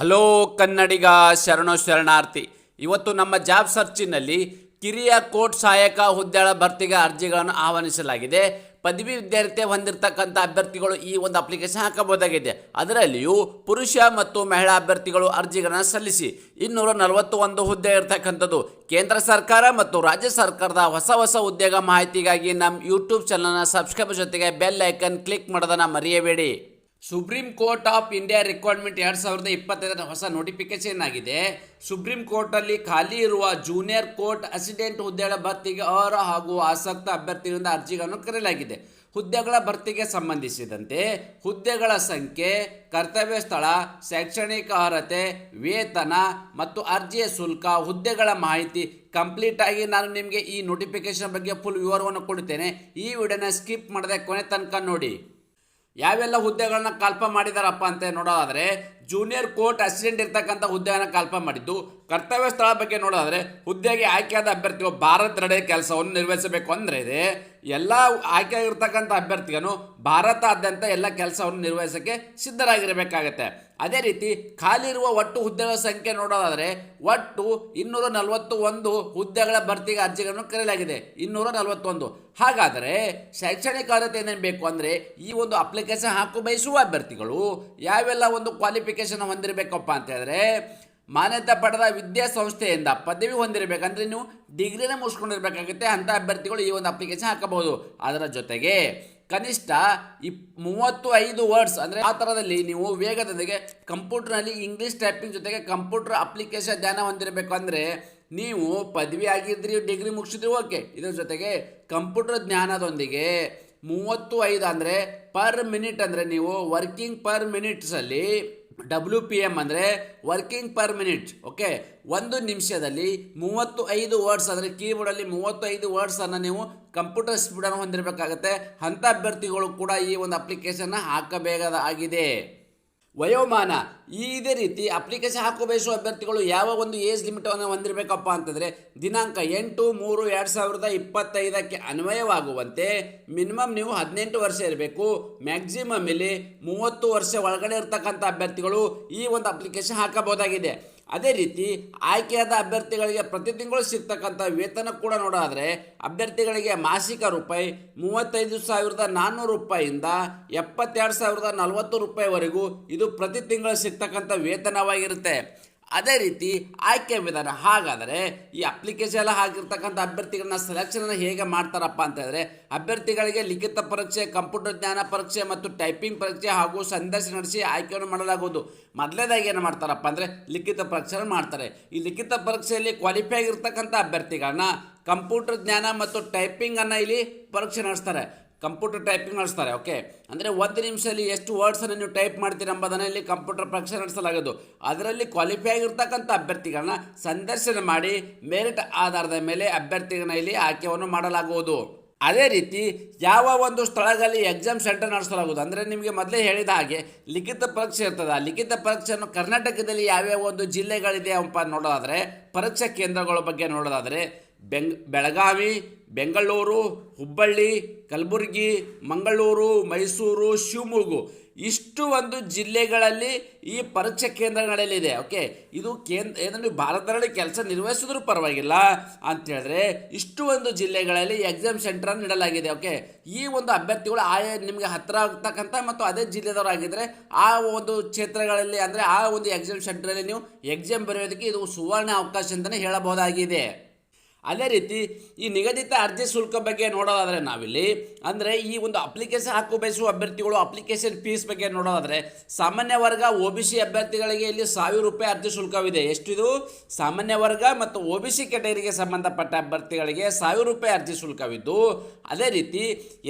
Hello ಕನ್ನಡಿಗ ಶರಣು ಶರಣಾರ್ಥಿ. ಇವತ್ತು ನಮ್ಮ ಜಾಬ್ ಸರ್ಚಿನಲ್ಲಿ ಕಿರಿಯ ಕೋರ್ಟ್ ಸಹಾಯಕ ಹುದ್ದೆಗಳ ಭರ್ತಿಗೆ ಅರ್ಜಿಗಳನ್ನು ಆಹ್ವಾನಿಸಲಾಗಿದೆ. ಪದವಿ ವಿದ್ಯಾರ್ಥಿ ಹೊಂದಿರತಕ್ಕಂಥ ಅಭ್ಯರ್ಥಿಗಳು ಈ ಒಂದು ಅಪ್ಲಿಕೇಶನ್ ಹಾಕಬಹುದಾಗಿದೆ. ಅದರಲ್ಲಿಯೂ ಪುರುಷ ಮತ್ತು ಮಹಿಳಾ ಅಭ್ಯರ್ಥಿಗಳು ಅರ್ಜಿಗಳನ್ನು ಸಲ್ಲಿಸಿ ಇನ್ನೂರ ನಲವತ್ತು ಒಂದು ಹುದ್ದೆ ಇರತಕ್ಕಂಥದ್ದು. ಕೇಂದ್ರ ಸರ್ಕಾರ ಮತ್ತು ರಾಜ್ಯ ಸರ್ಕಾರದ ಹೊಸ ಹೊಸ ಉದ್ಯೋಗ ಮಾಹಿತಿಗಾಗಿ ನಮ್ಮ ಯೂಟ್ಯೂಬ್ ಚಾನಲ್ನ ಸಬ್ಸ್ಕ್ರೈಬ್ ಜೊತೆಗೆ ಬೆಲ್ ಐಕನ್ ಕ್ಲಿಕ್ ಮಾಡೋದನ್ನು ಮರೆಯಬೇಡಿ. Supreme court of India requirement ಎರಡು ಸಾವಿರದ ಇಪ್ಪತ್ತೈದರ ಹೊಸ ನೋಟಿಫಿಕೇಶನ್ ಆಗಿದೆ. ಸುಪ್ರೀಂ ಕೋರ್ಟಲ್ಲಿ ಖಾಲಿ ಇರುವ ಜೂನಿಯರ್ ಕೋರ್ಟ್ ಅಸಿಡೆಂಟ್ ಹುದ್ದೆಗಳ ಭರ್ತಿಗೆ ಅವರ ಹಾಗೂ ಆಸಕ್ತ ಅಭ್ಯರ್ಥಿಗಳಿಂದ ಅರ್ಜಿಗಳನ್ನು ಕರೆಯಲಾಗಿದೆ. ಹುದ್ದೆಗಳ ಭರ್ತಿಗೆ ಸಂಬಂಧಿಸಿದಂತೆ ಹುದ್ದೆಗಳ ಸಂಖ್ಯೆ, ಕರ್ತವ್ಯ ಸ್ಥಳ, ಶೈಕ್ಷಣಿಕ ಅರ್ಹತೆ, ವೇತನ ಮತ್ತು ಅರ್ಜಿಯ ಶುಲ್ಕ, ಹುದ್ದೆಗಳ ಮಾಹಿತಿ ಕಂಪ್ಲೀಟ್ ಆಗಿ ನಾನು ನಿಮಗೆ ಈ ನೋಟಿಫಿಕೇಶನ್ ಬಗ್ಗೆ ಫುಲ್ ವಿವರವನ್ನು ಕೊಡುತ್ತೇನೆ. ಈ ವಿಡಿಯೋನ ಸ್ಕಿಪ್ ಮಾಡದೆ ಕೊನೆ ತನಕ ನೋಡಿ. ಯಾವೆಲ್ಲ ಹುದ್ದೆಗಳನ್ನ ಕಲ್ಪ ಮಾಡಿದಾರಪ್ಪ ಅಂತ ನೋಡೋದಾದ್ರೆ ಜೂನಿಯರ್ ಕೋರ್ಟ್ ಅಸಿಸ್ಟೆಂಟ್ ಇರ್ತಕ್ಕಂಥ ಹುದ್ದೆಯನ್ನು ಕಲ್ಪ ಮಾಡಿದ್ದು. ಕರ್ತವ್ಯ ಸ್ಥಳ ಬಗ್ಗೆ ನೋಡೋದಾದ್ರೆ, ಹುದ್ದೆಗೆ ಆಯ್ಕೆಯಾದ ಅಭ್ಯರ್ಥಿಗಳು ಭಾರತದೆಡೆ ಕೆಲಸವನ್ನು ನಿರ್ವಹಿಸಬೇಕು ಅಂದರೆ ಇದೆ. ಎಲ್ಲ ಆಯ್ಕೆಯಾಗಿರ್ತಕ್ಕಂಥ ಅಭ್ಯರ್ಥಿಗನು ಭಾರತಾದ್ಯಂತ ಎಲ್ಲ ಕೆಲಸವನ್ನು ನಿರ್ವಹಿಸೋಕ್ಕೆ ಸಿದ್ಧರಾಗಿರಬೇಕಾಗತ್ತೆ. ಅದೇ ರೀತಿ ಖಾಲಿ ಇರುವ ಒಟ್ಟು ಹುದ್ದೆಗಳ ಸಂಖ್ಯೆ ನೋಡೋದಾದರೆ, ಒಟ್ಟು ಇನ್ನೂರ ನಲವತ್ತು ಒಂದು ಹುದ್ದೆಗಳ ಭರ್ತಿಗೆ ಅರ್ಜಿಗಳನ್ನು ಕರೆಯಲಾಗಿದೆ. ಇನ್ನೂರ ನಲವತ್ತೊಂದು ಹಾಗಾದರೆ, ಶೈಕ್ಷಣಿಕ ಅರ್ಹತೆ ಏನೇನು ಬೇಕು ಅಂದರೆ, ಈ ಒಂದು ಅಪ್ಲಿಕೇಶನ್ ಹಾಕು ಬಯಸುವ ಅಭ್ಯರ್ಥಿಗಳು, ಯಾವೆಲ್ಲ ಒಂದು ಕ್ವಾಲಿಫಿಕೇಶನ್ ಹೊಂದಿರಬೇಕಪ್ಪ ಅಂತ ಮಾನ್ಯತೆ ಪಡೆದ ವಿದ್ಯಾಸಂಸ್ಥೆಯಿಂದ ಪದವಿ ಹೊಂದಿರಬೇಕಂದ್ರೆ ನೀವು ಡಿಗ್ರಿನ ಮುಗಿಸ್ಕೊಂಡಿರ್ಬೇಕಾಗುತ್ತೆ ಅಂಥ ಅಭ್ಯರ್ಥಿಗಳು ಈ ಒಂದು ಅಪ್ಲಿಕೇಶನ್ ಹಾಕಬಹುದು. ಅದರ ಜೊತೆಗೆ ಕನಿಷ್ಠ ಇಪ್ ಮೂವತ್ತು ಐದು ವರ್ಡ್ಸ್ ಅಂದರೆ ಆ ಥರದಲ್ಲಿ ನೀವು ವೇಗದೊಂದಿಗೆ ಕಂಪ್ಯೂಟರ್ನಲ್ಲಿ ಇಂಗ್ಲೀಷ್ ಟೈಪಿಂಗ್ ಜೊತೆಗೆ ಕಂಪ್ಯೂಟರ್ ಅಪ್ಲಿಕೇಶನ್ ಜ್ಞಾನ ಹೊಂದಿರಬೇಕು ಅಂದರೆ ನೀವು ಪದವಿ ಆಗಿದ್ರಿ ಡಿಗ್ರಿ ಮುಗಿಸಿದ್ರಿ ಓಕೆ ಇದರ ಜೊತೆಗೆ ಕಂಪ್ಯೂಟರ್ ಜ್ಞಾನದೊಂದಿಗೆ ಮೂವತ್ತು ಐದು ಅಂದರೆ ಪರ್ ಮಿನಿಟ್ ಅಂದರೆ ನೀವು ವರ್ಕಿಂಗ್ ಪರ್ ಮಿನಿಟ್ಸಲ್ಲಿ ಡಬ್ಲ್ಯೂ ಪಿ ಎಂ ಅಂದರೆ ವರ್ಕಿಂಗ್ ಪರ್ ಮಿನಿಟ್ ಓಕೆ ಒಂದು ನಿಮಿಷದಲ್ಲಿ ಮೂವತ್ತು ಐದು ವರ್ಡ್ಸ್ ಅಂದರೆ ಕೀಬೋರ್ಡಲ್ಲಿ ಮೂವತ್ತೈದು ವರ್ಡ್ಸನ್ನು ನೀವು ಕಂಪ್ಯೂಟರ್ ಸ್ಪೀಡನ್ನು ಹೊಂದಿರಬೇಕಾಗತ್ತೆ. ಅಂಥ ಅಭ್ಯರ್ಥಿಗಳು ಕೂಡ ಈ ಒಂದು ಅಪ್ಲಿಕೇಶನ್ನ ಹಾಕಬೇಕಾಗಿದೆ ವಯೋಮಾನ. ಇದೇ ರೀತಿ ಅಪ್ಲಿಕೇಶನ್ ಹಾಕೋ ಬಯಸುವ ಅಭ್ಯರ್ಥಿಗಳು ಯಾವ ಒಂದು ಏಜ್ ಲಿಮಿಟನ್ನು ಹೊಂದಿರಬೇಕಪ್ಪ ಅಂತಂದರೆ ದಿನಾಂಕ ಎಂಟು, ಮೂರು, ಎರಡು ಸಾವಿರದ ಇಪ್ಪತ್ತೈದಕ್ಕೆ ಅನ್ವಯವಾಗುವಂತೆ ಮಿನಿಮಮ್ ನೀವು ಹದಿನೆಂಟು ವರ್ಷ ಇರಬೇಕು. ಮ್ಯಾಕ್ಸಿಮಮ್ ಇಲ್ಲಿ ಮೂವತ್ತು ವರ್ಷ ಒಳಗಡೆ ಇರ್ತಕ್ಕಂಥ ಅಭ್ಯರ್ಥಿಗಳು ಈ ಒಂದು ಅಪ್ಲಿಕೇಶನ್ ಹಾಕಬಹುದಾಗಿದೆ. ಅದೇ ರೀತಿ ಆಯ್ಕೆಯಾದ ಅಭ್ಯರ್ಥಿಗಳಿಗೆ ಪ್ರತಿ ತಿಂಗಳು ಸಿಗ್ತಕ್ಕಂಥ ವೇತನ ಕೂಡ ನೋಡಾದರೆ ಅಭ್ಯರ್ಥಿಗಳಿಗೆ ಮಾಸಿಕ ರೂಪಾಯಿ ಮೂವತ್ತೈದು ಸಾವಿರದ ನಾನ್ನೂರು ರೂಪಾಯಿಯಿಂದ ಎಪ್ಪತ್ತೆರಡು ಸಾವಿರದ ನಲವತ್ತು ರೂಪಾಯಿವರೆಗೂ ಇದು ಪ್ರತಿ ತಿಂಗಳು ಸಿಗ್ತಕ್ಕಂಥ ವೇತನವಾಗಿರುತ್ತೆ. ಅದೇ ರೀತಿ ಆಯ್ಕೆ ವಿಧಾನ ಹಾಗಾದರೆ ಈ ಅಪ್ಲಿಕೇಶನ್ ಎಲ್ಲ ಹಾಕಿರ್ತಕ್ಕಂಥ ಅಭ್ಯರ್ಥಿಗಳನ್ನ ಸೆಲೆಕ್ಷನ್ ಹೇಗೆ ಮಾಡ್ತಾರಪ್ಪ ಅಂತ ಅಭ್ಯರ್ಥಿಗಳಿಗೆ ಲಿಖಿತ ಪರೀಕ್ಷೆ, ಕಂಪ್ಯೂಟರ್ ಜ್ಞಾನ ಪರೀಕ್ಷೆ ಮತ್ತು ಟೈಪಿಂಗ್ ಪರೀಕ್ಷೆ ಹಾಗೂ ಸಂದರ್ಶನ ನಡೆಸಿ ಆಯ್ಕೆಯನ್ನು ಮಾಡಲಾಗುವುದು. ಮೊದಲೇದಾಗಿ ಏನು ಮಾಡ್ತಾರಪ್ಪ ಅಂದರೆ ಲಿಖಿತ ಪರೀಕ್ಷೆ ಮಾಡ್ತಾರೆ. ಈ ಲಿಖಿತ ಪರೀಕ್ಷೆಯಲ್ಲಿ ಕ್ವಾಲಿಫೈ ಆಗಿರ್ತಕ್ಕಂಥ ಅಭ್ಯರ್ಥಿಗಳನ್ನ ಕಂಪ್ಯೂಟರ್ ಜ್ಞಾನ ಮತ್ತು ಟೈಪಿಂಗನ್ನು ಇಲ್ಲಿ ಪರೀಕ್ಷೆ ನಡೆಸ್ತಾರೆ. ಕಂಪ್ಯೂಟರ್ ಟೈಪಿಂಗ್ ನಡೆಸ್ತಾರೆ ಓಕೆ ಅಂದರೆ ಒಂದು ನಿಮಿಷದಲ್ಲಿ ಎಷ್ಟು ವರ್ಡ್ಸನ್ನು ನೀವು ಟೈಪ್ ಮಾಡ್ತೀರಿ ಎಂಬುದನ್ನು ಇಲ್ಲಿ ಕಂಪ್ಯೂಟರ್ ಪರೀಕ್ಷೆ ನಡೆಸಲಾಗೋದು. ಅದರಲ್ಲಿ ಕ್ವಾಲಿಫೈ ಆಗಿರ್ತಕ್ಕಂಥ ಅಭ್ಯರ್ಥಿಗಳನ್ನ ಸಂದರ್ಶನ ಮಾಡಿ ಮೆರಿಟ್ ಆಧಾರದ ಮೇಲೆ ಅಭ್ಯರ್ಥಿಗಳನ್ನ ಇಲ್ಲಿ ಆಯ್ಕೆಯನ್ನು ಮಾಡಲಾಗುವುದು. ಅದೇ ರೀತಿ, ಯಾವ ಒಂದು ಸ್ಥಳಗಳಲ್ಲಿ ಎಕ್ಸಾಮ್ ಸೆಂಟರ್ ನಡೆಸಲಾಗುವುದು? ಅಂದರೆ ನಿಮಗೆ ಮೊದಲೇ ಹೇಳಿದ ಹಾಗೆ ಲಿಖಿತ ಪರೀಕ್ಷೆ ಇರ್ತದೆ. ಲಿಖಿತ ಪರೀಕ್ಷೆಯನ್ನು ಕರ್ನಾಟಕದಲ್ಲಿ ಯಾವ್ಯಾವ ಒಂದು ಜಿಲ್ಲೆಗಳಿದೆ ಅಂತ ನೋಡೋದಾದರೆ, ಪರೀಕ್ಷಾ ಕೇಂದ್ರಗಳ ಬಗ್ಗೆ ನೋಡೋದಾದರೆ ಬೆಂಗ್, ಬೆಳಗಾವಿ, ಬೆಂಗಳೂರು, ಹುಬ್ಬಳ್ಳಿ, ಕಲಬುರಗಿ, ಮಂಗಳೂರು, ಮೈಸೂರು, ಶಿವಮೊಗ್ಗ ಇಷ್ಟು ಒಂದು ಜಿಲ್ಲೆಗಳಲ್ಲಿ ಈ ಪರೀಕ್ಷಾ ಕೇಂದ್ರಗಳಲ್ಲಿದೆ ಓಕೆ? ಇದು ಕೇಂದ್ರ ಏನಂದ್ರೆ ಭಾರತದಲ್ಲಿ ಕೆಲಸ ನಿರ್ವಹಿಸಿದ್ರೂ ಪರವಾಗಿಲ್ಲ ಅಂತ ಹೇಳಿದ್ರೆ ಇಷ್ಟು ಒಂದು ಜಿಲ್ಲೆಗಳಲ್ಲಿ ಎಕ್ಸಾಮ್ ಸೆಂಟರ್ ನೀಡಲಾಗಿದೆ. ಓಕೆ? ಈ ಒಂದು ಅಭ್ಯರ್ಥಿಗಳು ಆಯಾ ನಿಮಗೆ ಹತ್ತಿರ ಆಗ್ತಕ್ಕಂಥ ಮತ್ತು ಅದೇ ಜಿಲ್ಲೆದವರಾಗಿದ್ದರೆ ಆ ಒಂದು ಕ್ಷೇತ್ರಗಳಲ್ಲಿ ಅಂದರೆ ಆ ಒಂದು ಎಕ್ಸಾಮ್ ಸೆಂಟ್ರಲ್ಲಿ ನೀವು ಎಕ್ಸಾಮ್ ಬರೆಯೋದಕ್ಕೆ ಇದು ಸುವರ್ಣ ಅವಕಾಶ ಅಂತಲೇ ಹೇಳಬಹುದಾಗಿದೆ. ಅದೇ ರೀತಿ ಈ ನಿಗದಿತ ಅರ್ಜಿ ಶುಲ್ಕ ಬಗ್ಗೆ ನೋಡೋದಾದರೆ ನಾವಿಲ್ಲಿ, ಅಂದರೆ ಈ ಒಂದು ಅಪ್ಲಿಕೇಶನ್ ಹಾಕು ಬಯಸುವ ಅಭ್ಯರ್ಥಿಗಳು ಅಪ್ಲಿಕೇಶನ್ ಫೀಸ್ ಬಗ್ಗೆ ನೋಡೋದಾದರೆ, ಸಾಮಾನ್ಯ ವರ್ಗ ಒ ಬಿ ಸಿ ಅಭ್ಯರ್ಥಿಗಳಿಗೆ ಇಲ್ಲಿ ಸಾವಿರ ರೂಪಾಯಿ ಅರ್ಜಿ ಶುಲ್ಕವಿದೆ. ಎಷ್ಟಿದು? ಸಾಮಾನ್ಯ ವರ್ಗ ಮತ್ತು ಒ ಬಿ ಸಿ ಕೆಟಗರಿಗೆ ಸಂಬಂಧಪಟ್ಟ ಅಭ್ಯರ್ಥಿಗಳಿಗೆ ಸಾವಿರ ರೂಪಾಯಿ ಅರ್ಜಿ ಶುಲ್ಕವಿದ್ದು, ಅದೇ ರೀತಿ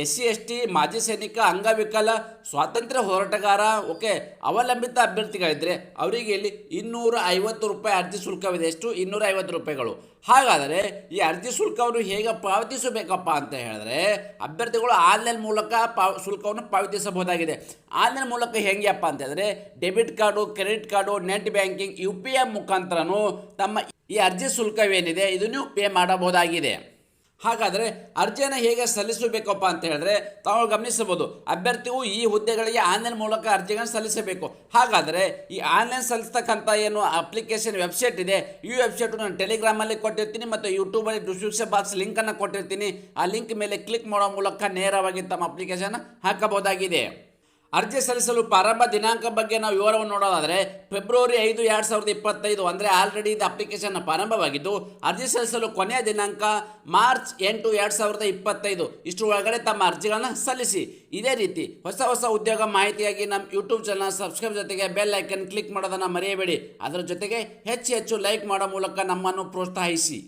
ಎಸ್ ಸಿ, ಎಸ್ ಟಿ, ಮಾಜಿ ಸೈನಿಕ, ಅಂಗವಿಕಲ, ಸ್ವಾತಂತ್ರ್ಯ ಹೋರಾಟಗಾರ, ಓಕೆ, ಅವಲಂಬಿತ ಅಭ್ಯರ್ಥಿಗಳಿದ್ದರೆ ಅವರಿಗೆ ಇಲ್ಲಿ ಇನ್ನೂರ ಐವತ್ತು ರೂಪಾಯಿ ಅರ್ಜಿ ಶುಲ್ಕವಿದೆ. ಎಷ್ಟು? ಇನ್ನೂರ ಐವತ್ತು ರೂಪಾಯಿಗಳು. ಹಾಗಾದರೆ ಈ ಅರ್ಜಿ ಶುಲ್ಕವನ್ನು ಹೇಗೆ ಪಾವತಿಸಬೇಕಪ್ಪ ಅಂತ ಹೇಳಿದ್ರೆ ಅಭ್ಯರ್ಥಿಗಳು ಆನ್ಲೈನ್ ಮೂಲಕ ಪಾವ ಶುಲ್ಕವನ್ನು ಪಾವತಿಸಬಹುದಾಗಿದೆ. ಆನ್ಲೈನ್ ಮೂಲಕ ಹೆಂಗೆಪ್ಪ ಅಂತ ಹೇಳಿದ್ರೆ debit card, credit card, net banking, U P I ಮುಖಾಂತರನೂ ತಮ್ಮ ಈ ಅರ್ಜಿ ಶುಲ್ಕವೇನಿದೆ ಇದನ್ನು ಪೇ ಮಾಡಬಹುದಾಗಿದೆ. ಹಾಗಾದರೆ ಅರ್ಜಿಯನ್ನು ಹೇಗೆ ಸಲ್ಲಿಸಬೇಕಪ್ಪ ಅಂತ ಹೇಳಿದ್ರೆ ತಾವು ಗಮನಿಸಬಹುದು, ಅಭ್ಯರ್ಥಿಯು ಈ ಹುದ್ದೆಗಳಿಗೆ ಆನ್ಲೈನ್ ಮೂಲಕ ಅರ್ಜಿಗಳನ್ನು ಸಲ್ಲಿಸಬೇಕು. ಹಾಗಾದರೆ ಈ ಆನ್ಲೈನ್ ಸಲ್ಲಿಸ್ತಕ್ಕಂಥ ಏನು ಅಪ್ಲಿಕೇಶನ್ ವೆಬ್ಸೈಟ್ ಇದೆ, ಈ ವೆಬ್ಸೈಟ್ ನಾನು ಟೆಲಿಗ್ರಾಮಲ್ಲಿ ಕೊಟ್ಟಿರ್ತೀನಿ ಮತ್ತು ಯೂಟ್ಯೂಬಲ್ಲಿ ಡಿಸ್ಕ್ರಿಪ್ಷನ್ ಬಾಕ್ಸ್ ಲಿಂಕನ್ನು ಕೊಟ್ಟಿರ್ತೀನಿ. ಆ ಲಿಂಕ್ ಮೇಲೆ ಕ್ಲಿಕ್ ಮಾಡೋ ಮೂಲಕ ನೇರವಾಗಿ ತಮ್ಮ ಅಪ್ಲಿಕೇಶನ್ ಹಾಕಬಹುದಾಗಿದೆ. ಅರ್ಜಿ ಸಲ್ಲಿಸಲು ಪ್ರಾರಂಭ ದಿನಾಂಕ ಬಗ್ಗೆ ನಾವು ವಿವರವನ್ನು ನೋಡೋದಾದರೆ ಫೆಬ್ರವರಿ ಐದು ಎರಡು ಸಾವಿರದ ಇಪ್ಪತ್ತೈದು ಅಂದರೆ ಆಲ್ರೆಡಿ ಇದು ಅಪ್ಲಿಕೇಶನ್ ಪ್ರಾರಂಭವಾಗಿದ್ದು, ಅರ್ಜಿ ಸಲ್ಲಿಸಲು ಕೊನೆಯ ದಿನಾಂಕ ಮಾರ್ಚ್ ಎಂಟು ಎರಡು ಸಾವಿರದ ಇಪ್ಪತ್ತೈದು. ಇಷ್ಟು ಒಳಗಡೆ ತಮ್ಮ ಅರ್ಜಿಗಳನ್ನು ಸಲ್ಲಿಸಿ. ಇದೇ ರೀತಿ ಹೊಸ ಹೊಸ ಉದ್ಯೋಗ ಮಾಹಿತಿಯಾಗಿ ನಮ್ಮ ಯೂಟ್ಯೂಬ್ ಚಾನಲ್ ಸಬ್ಸ್ಕ್ರೈಬ್ ಜೊತೆಗೆ ಬೆಲ್ ಐಕನ್ ಕ್ಲಿಕ್ ಮಾಡೋದನ್ನು ಮರೆಯಬೇಡಿ. ಅದರ ಜೊತೆಗೆ ಹೆಚ್ಚು ಹೆಚ್ಚು ಲೈಕ್ ಮಾಡೋ ಮೂಲಕ ನಮ್ಮನ್ನು ಪ್ರೋತ್ಸಾಹಿಸಿ.